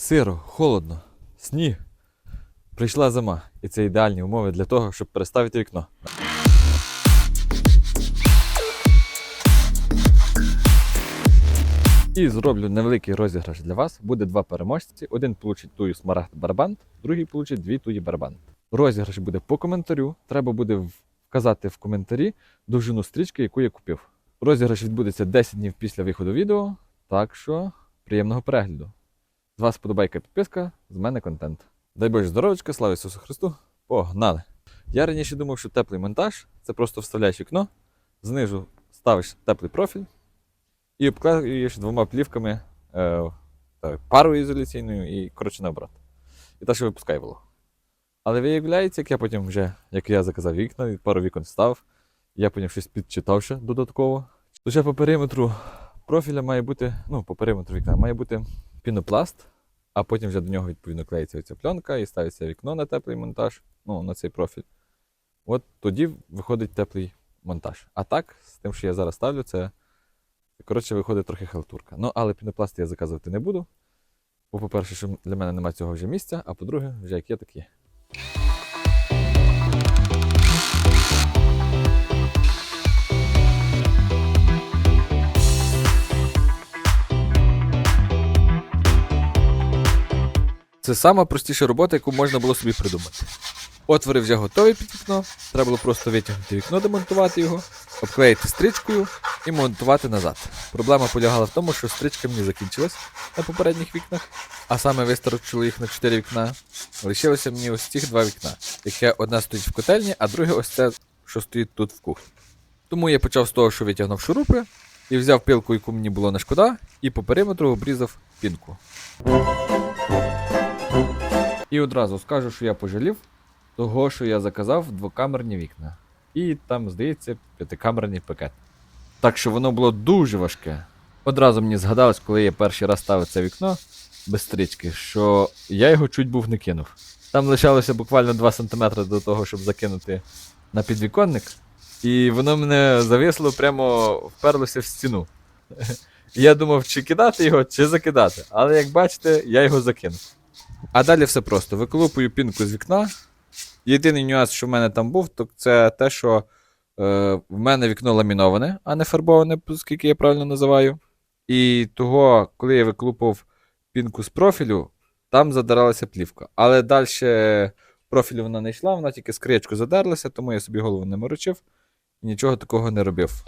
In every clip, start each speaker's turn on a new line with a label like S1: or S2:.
S1: Сиро, холодно, сніг. Прийшла зима, і це ідеальні умови для того, щоб переставити вікно. І зроблю невеликий розіграш для вас. Буде два переможці. Один получить тую смарагд барабан, другий получить дві туї барабан. Розіграш буде по коментарю. Треба буде вказати в коментарі довжину стрічки, яку я купив. Розіграш відбудеться 10 днів після виходу відео, так що приємного перегляду. З вас подобайка підписка, з мене контент. Дай Боже здоров'ячка, слава Ісусу Христу. Погнали! Я раніше думав, що теплий монтаж це просто вставляєш вікно, знизу ставиш теплий профіль і обклеюєш двома плівками е, парою ізоляційною і коротше наоборот. І так, що випускає вологу. Але виявляється, як я потім вже, як я заказав вікна, і пару вікон встав, я потім щось підчитав додатково. Ще по периметру профіля має бути, ну, по периметру вікна має бути пінопласт, а потім вже до нього відповідно клеїться оця пленка і ставиться вікно на теплий монтаж, ну, на цей профіль. От тоді виходить теплий монтаж. А так, з тим, що я зараз ставлю, це коротше виходить трохи халтурка. Ну, але пінопласт я заказувати не буду. Бо, по-перше, що для мене немає цього вже місця, а по-друге, вже як є, так є. Це сама простіша робота, яку можна було собі придумати. Отвори вже готові під вікно, треба було просто витягнути вікно, демонтувати його, обклеїти стрічкою і монтувати назад. Проблема полягала в тому, що стрічка мені закінчилась на попередніх вікнах, а саме вистарчило їх на 4 вікна. Лишилося мені ось цих два вікна, яке одне стоїть в котельні, а друге ось це, що стоїть тут в кухні. Тому я почав з того, що витягнув шурупи, і взяв пилку, яку мені було не шкода, і по периметру обрізав пінку. І одразу скажу, що я пожалів того, що я заказав двокамерні вікна. І там, здається, п'ятикамерний пакет. Так що воно було дуже важке. Одразу мені згадалось, коли я перший раз ставив це вікно без стрічки, що я його чуть був не кинув. Там лишалося буквально 2 см до того, щоб закинути на підвіконник, і воно мене зависло, прямо вперлося в стіну. Я думав, чи кидати його, чи закидати. Але як бачите, я його закинув. А далі все просто. Виколупую пінку з вікна. Єдиний нюанс, що в мене там був, то це те, що е, в мене вікно ламіноване, а не фарбоване, оскільки я правильно називаю. І того, коли я виклупав пінку з профілю, там задиралася плівка. Але далі профілю вона не йшла, вона тільки скриєчку задерлася, тому я собі голову не морочив і нічого такого не робив.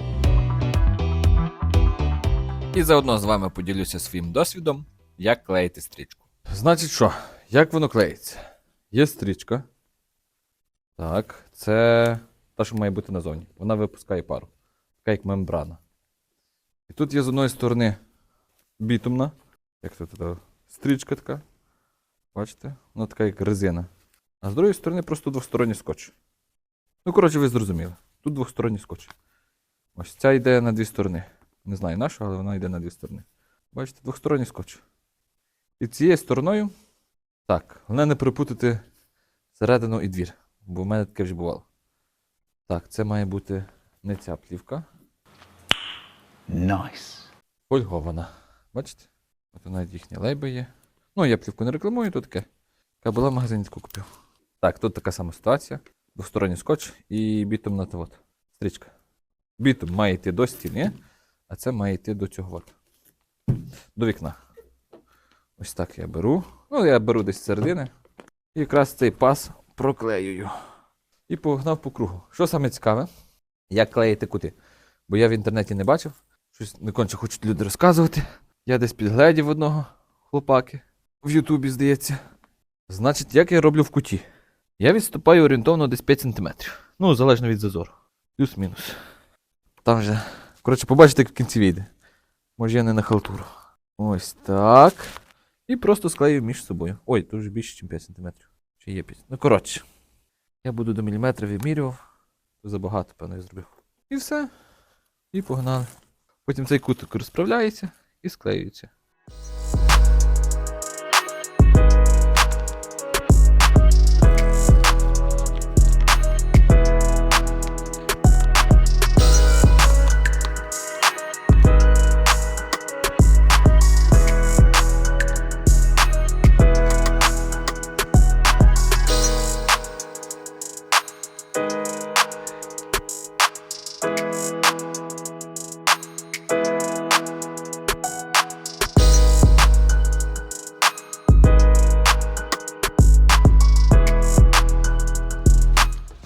S1: І заодно з вами поділюся своїм досвідом, як клеїти стрічку. Значить що, як воно клеїться? Є стрічка. Так, це та, що має бути назовні. Вона випускає пару. Така як мембрана. І тут є з одної сторони бітумна. Як це туди? Стрічка така. Бачите? Вона така як резина. А з другої сторони просто двосторонній скотч. Ну, коротше, ви зрозуміли. Тут двосторонній скотч. Ось ця йде на дві сторони. Не знаю на що, але вона йде на дві сторони. Бачите, двосторонній скотч. І цією стороною. Так, головне не перепутати середину і двір. Бо в мене таке вже бувало. Так, це має бути не ця плівка.
S2: Nice.
S1: Фольгована. Бачите? От навіть їхні лейби є. Ну, я плівку не рекламую, тут таке. Яка була в магазині таку купив. Так, тут така сама ситуація. Двосторонній скотч і бітум на вот. Стрічка. Бітум має йти до стіни, а це має йти до цього от. До вікна. Ось так я беру. Ну, я беру десь середини. І якраз цей пас проклеюю. І погнав по кругу. Що саме цікаве? Як клеїти кути? Бо я в інтернеті не бачив. Щось не конче хочуть люди розказувати. Я десь підгледів одного хлопаки. В Ютубі, здається. Значить, як я роблю в куті? Я відступаю орієнтовно десь 5 см. Ну, залежно від зазору. Плюс-мінус. Там вже. Коротше, побачите, як в кінці вийде. Може я не на халтуру. Ось так. І просто склею між собою. Ой, тут вже більше, ніж 5 см. Чи є 5? Ну, коротше. Я буду до міліметра вимірював. Забагато, певно, я зробив. І все. І погнали. Потім цей кутик розправляється і склеюється.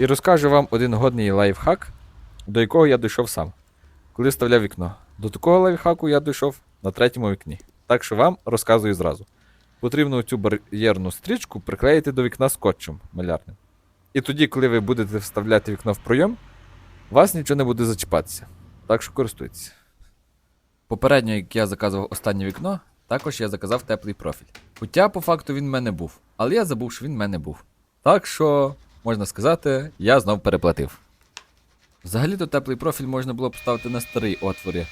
S1: І розкажу вам один годний лайфхак, до якого я дійшов сам, коли вставляв вікно. До такого лайфхаку я дійшов на третьому вікні. Так що вам розказую зразу. Потрібно цю бар'єрну стрічку приклеїти до вікна скотчем малярним. І тоді, коли ви будете вставляти вікно в пройом, вас нічого не буде зачіпатися. Так що користуйтесь. Попередньо, як я заказував останнє вікно, також я заказав теплий профіль. Хоча по факту він в мене був, але я забув, що він в мене був. Так що, можна сказати, я знов переплатив. Взагалі-то теплий профіль можна було поставити на старий отворі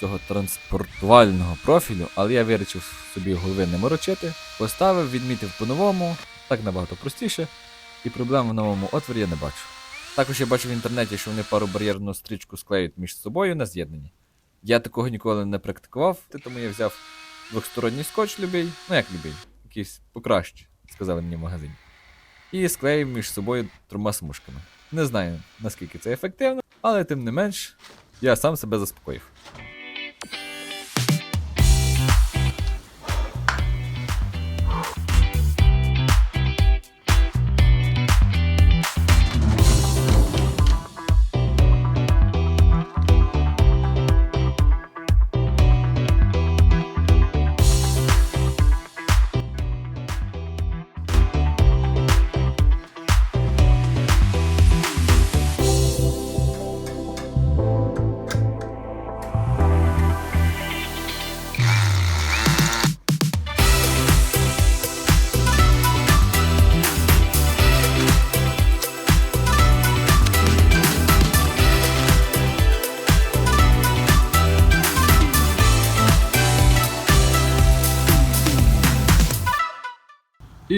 S1: цього транспортувального профілю, але я вирішив собі голови не морочити, поставив, відмітив по-новому, так набагато простіше, і проблем в новому отворі я не бачу. Також я бачив в інтернеті, що вони пару бар'єрну стрічку склеюють між собою на з'єднанні. Я такого ніколи не практикував, тому я взяв двохсторонній скотч любий, ну як любий, якийсь покраще, сказали мені в магазині. І склеїв між собою трьома смужками. Не знаю, наскільки це ефективно, але тим не менш, я сам себе заспокоїв.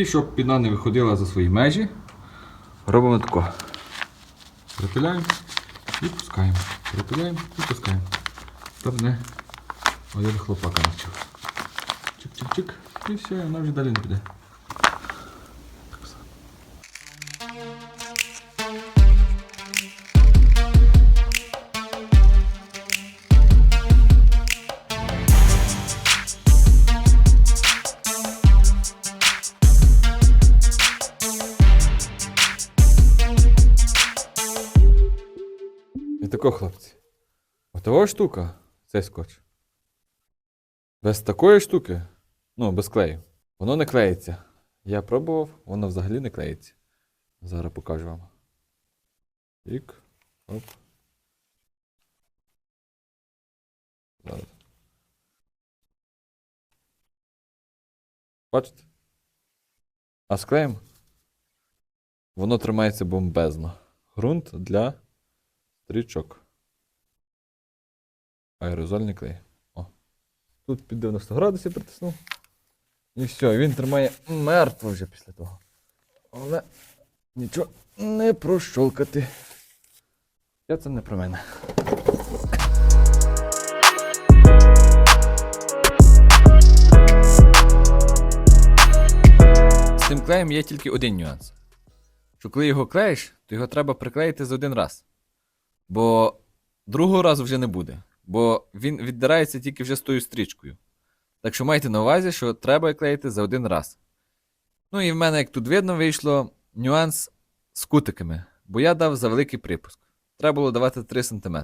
S1: І щоб піна не виходила за свої межі, робимо тако. Припиляємо і пускаємо. Припиляємо і пускаємо. Щоб не один хлопака навчив. Чик-чик-чик. І все, вона вже далі не піде. Тако, хлопці. Отова штука цей скотч. Без такої штуки, ну, без клею, воно не клеїться. Я пробував, воно взагалі не клеїться. Зараз покажу вам. Тік. Оп. Бачите? А з клеєм воно тримається бомбезно. Грунт для стрічок. Аерозольний клей. О. Тут під 90 градусів притиснув. І все, він тримає мертво вже після того. Але нічого не прощолкати. Я це не про мене. З цим клеєм є тільки один нюанс. Що коли його клеїш, то його треба приклеїти за один раз. Бо другого разу вже не буде. Бо він віддирається тільки вже з тою стрічкою. Так що майте на увазі, що треба клеїти за один раз. Ну і в мене, як тут видно, вийшло нюанс з кутиками, бо я дав за великий припуск. Треба було давати 3 см.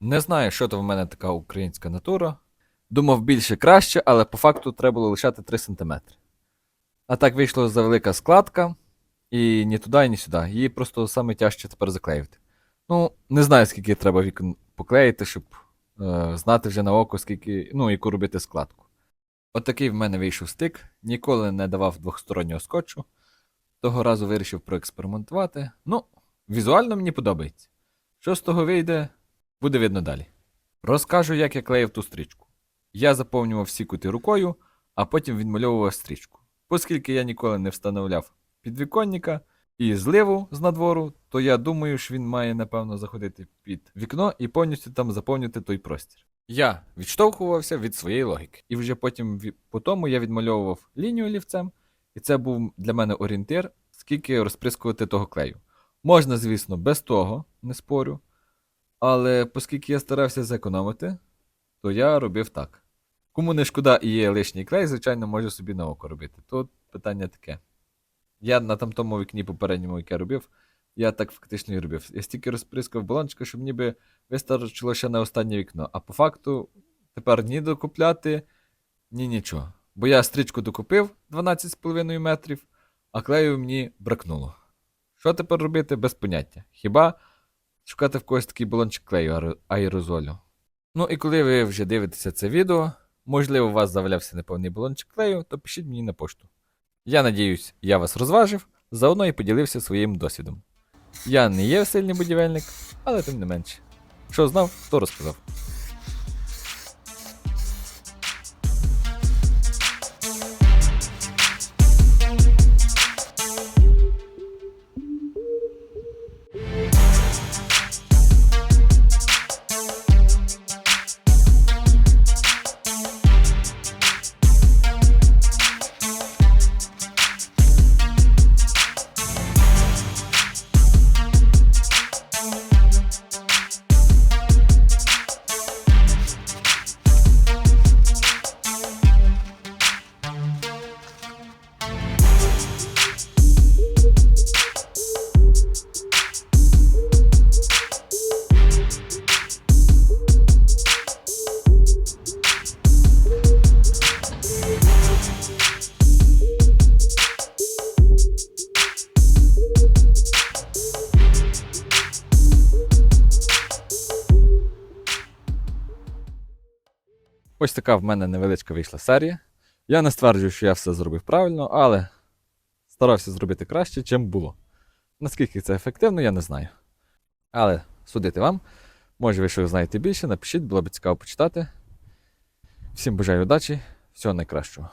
S1: Не знаю, що то в мене така українська натура. Думав більше краще, але по факту треба було лишати 3 см. А так вийшла за велика складка, і ні туди, ні сюди. Її просто саме тяжче тепер заклеїти. Ну, не знаю, скільки треба вікон поклеїти, щоб е, знати вже на око, скільки, ну, яку робити складку. От такий в мене вийшов стик, ніколи не давав двохстороннього скотчу. Того разу вирішив проекспериментувати. Ну, візуально мені подобається. Що з того вийде, буде видно далі. Розкажу, як я клеїв ту стрічку. Я заповнював всі кути рукою, а потім відмальовував стрічку. Оскільки я ніколи не встановляв підвіконника і зливу з надвору, то я думаю, що він має, напевно, заходити під вікно і повністю там заповнити той простір. Я відштовхувався від своєї логіки. І вже потім по тому я відмальовував лінію олівцем, і це був для мене орієнтир, скільки розприскувати того клею. Можна, звісно, без того, не спорю. Але оскільки я старався зекономити, то я робив так. Кому не шкода і є лишній клей, звичайно, може собі на око робити. Тут питання таке. Я на тамтому вікні попередньому, яке робив, Я так фактично і робив. Я стільки розприскав балончика, щоб ніби вистачило ще на останнє вікно. А по факту тепер ні докупляти, ні нічого. Бо я стрічку докупив 12,5 метрів, а клею мені бракнуло. Що тепер робити без поняття? Хіба шукати в когось такий балончик клею аерозолю? Ну і коли ви вже дивитеся це відео, можливо, у вас завалявся неповний балончик клею, то пишіть мені на пошту. Я надіюсь, я вас розважив, заодно і поділився своїм досвідом. Я не є сильний будівельник, але тим не менше. Що знав, то розказав. Ось така в мене невеличка вийшла серія. Я не стверджую, що я все зробив правильно, але старався зробити краще, чим було. Наскільки це ефективно, я не знаю. Але судити вам. Може, ви що знаєте більше, напишіть, було б цікаво почитати. Всім бажаю удачі, всього найкращого.